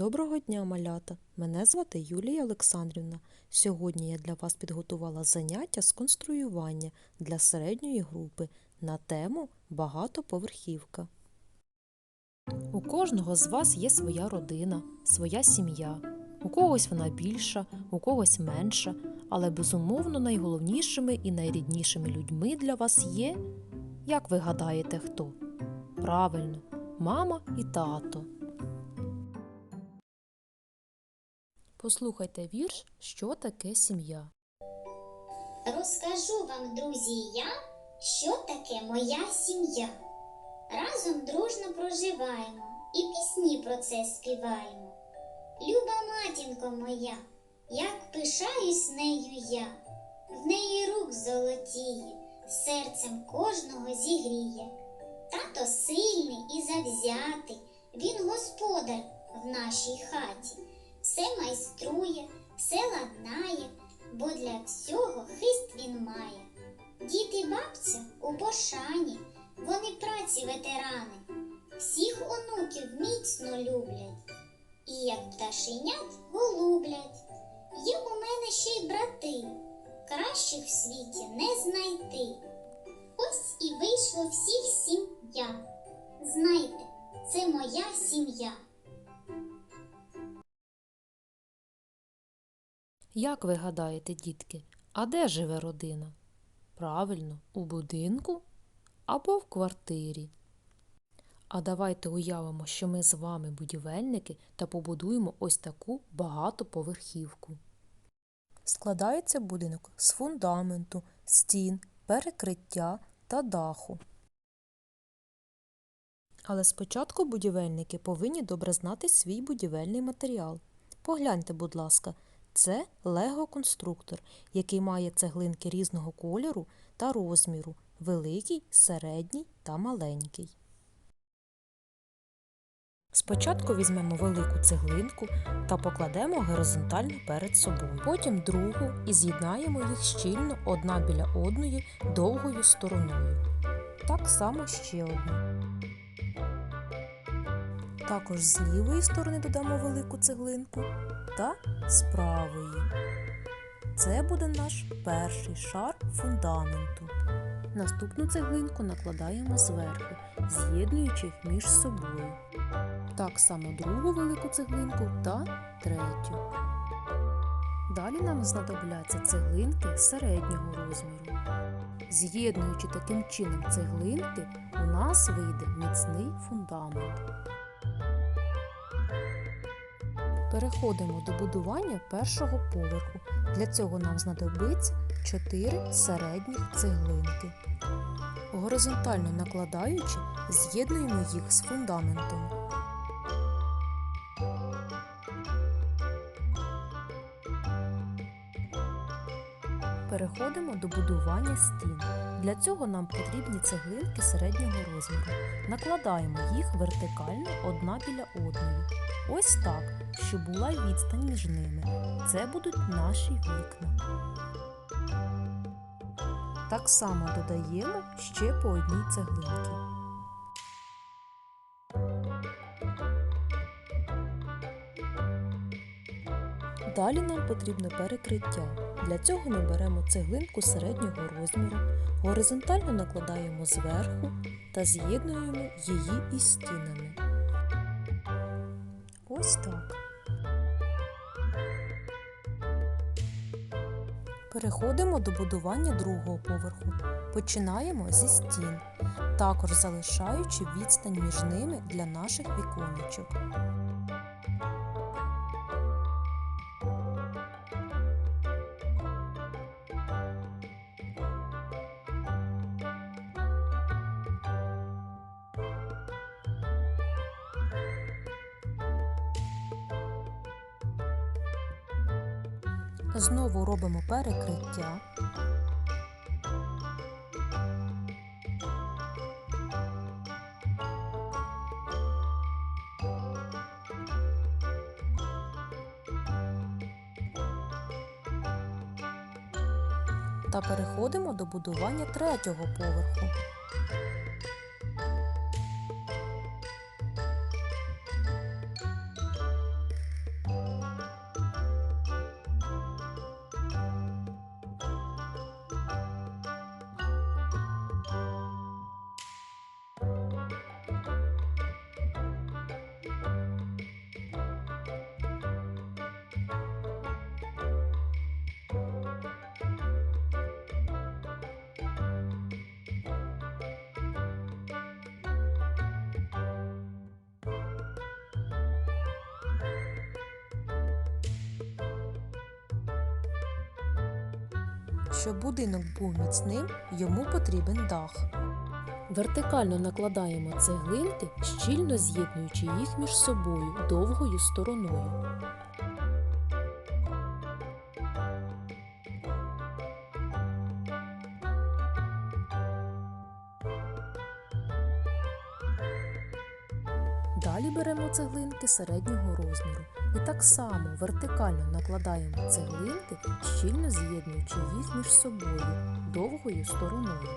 Доброго дня, малята! Мене звати Юлія Олександрівна. Сьогодні я для вас підготувала заняття з конструювання для середньої групи на тему багатоповерхівка. У кожного з вас є своя родина, своя сім'я. У когось вона більша, у когось менша, але безумовно найголовнішими і найріднішими людьми для вас є, як ви гадаєте, хто? Правильно, мама і тато. Послухайте вірш, що таке сім'я. Розкажу вам, друзі, я, що таке моя сім'я. Разом дружно проживаємо і пісні про це співаємо. Люба матінко моя, як пишаюсь нею я, в неї рук золотіє, серцем кожного зігріє. Тато сильний і завзятий, він господар в нашій хаті, все майструє, і як пташенят голублять. Є у мене ще й брати, кращих в світі не знайти. Ось і вийшло всіх сім'я. Знайте, це моя сім'я. Як ви гадаєте, дітки, а де живе родина? Правильно, у будинку або в квартирі. А давайте уявимо, що ми з вами будівельники та побудуємо ось таку багатоповерхівку. Складається будинок з фундаменту, стін, перекриття та даху. Але спочатку будівельники повинні добре знати свій будівельний матеріал. Погляньте, будь ласка, це лего-конструктор, який має цеглинки різного кольору та розміру великий, середній та маленький. Спочатку візьмемо велику цеглинку та покладемо горизонтально перед собою. Потім другу і з'єднаємо їх щільно одна біля одної довгою стороною. Так само ще одну. Також з лівої сторони додамо велику цеглинку та з правої. Це буде наш перший шар фундаменту. Наступну цеглинку накладаємо зверху, з'єднуючи їх між собою. Так само другу велику цеглинку та третю. Далі нам знадобляться цеглинки середнього розміру. З'єднуючи таким чином цеглинки, у нас вийде міцний фундамент. Переходимо до будування першого поверху. Для цього нам знадобиться 4 середніх цеглинки. Горизонтально накладаючи, з'єднуємо їх з фундаментом. Переходимо до будування стін. Для цього нам потрібні цеглинки середнього розміру. Накладаємо їх вертикально одна біля одної. Ось так, щоб була відстань між ними. Це будуть наші вікна. Так само додаємо ще по одній цеглинці. Далі нам потрібно перекриття. Для цього ми беремо цеглинку середнього розміру, горизонтально накладаємо зверху та з'єднуємо її із стінами. Ось так. Переходимо до будування другого поверху. Починаємо зі стін, також залишаючи відстань між ними для наших віконечок. Знову робимо перекриття. Та переходимо до будування третього поверху. Щоб будинок був міцним, йому потрібен дах. Вертикально накладаємо цеглинки, щільно з'єднуючи їх між собою довгою стороною. Далі беремо цеглинки середнього розміру і так само вертикально накладаємо цеглинки, щільно з'єднуючи їх між собою довгою стороною.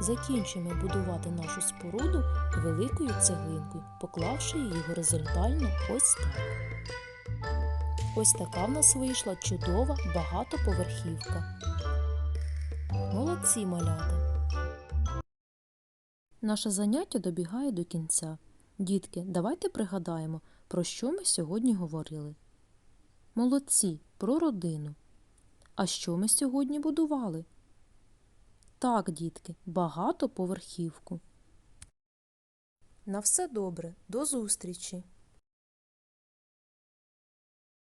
Закінчуємо будувати нашу споруду великою цеглинкою, поклавши її горизонтально ось так. Ось така в нас вийшла чудова багатоповерхівка. Молодці малята! Наше заняття добігає до кінця. Дітки, давайте пригадаємо, про що ми сьогодні говорили. Молодці, про родину. А що ми сьогодні будували? Так, дітки, багато поверхівку. На все добре, до зустрічі!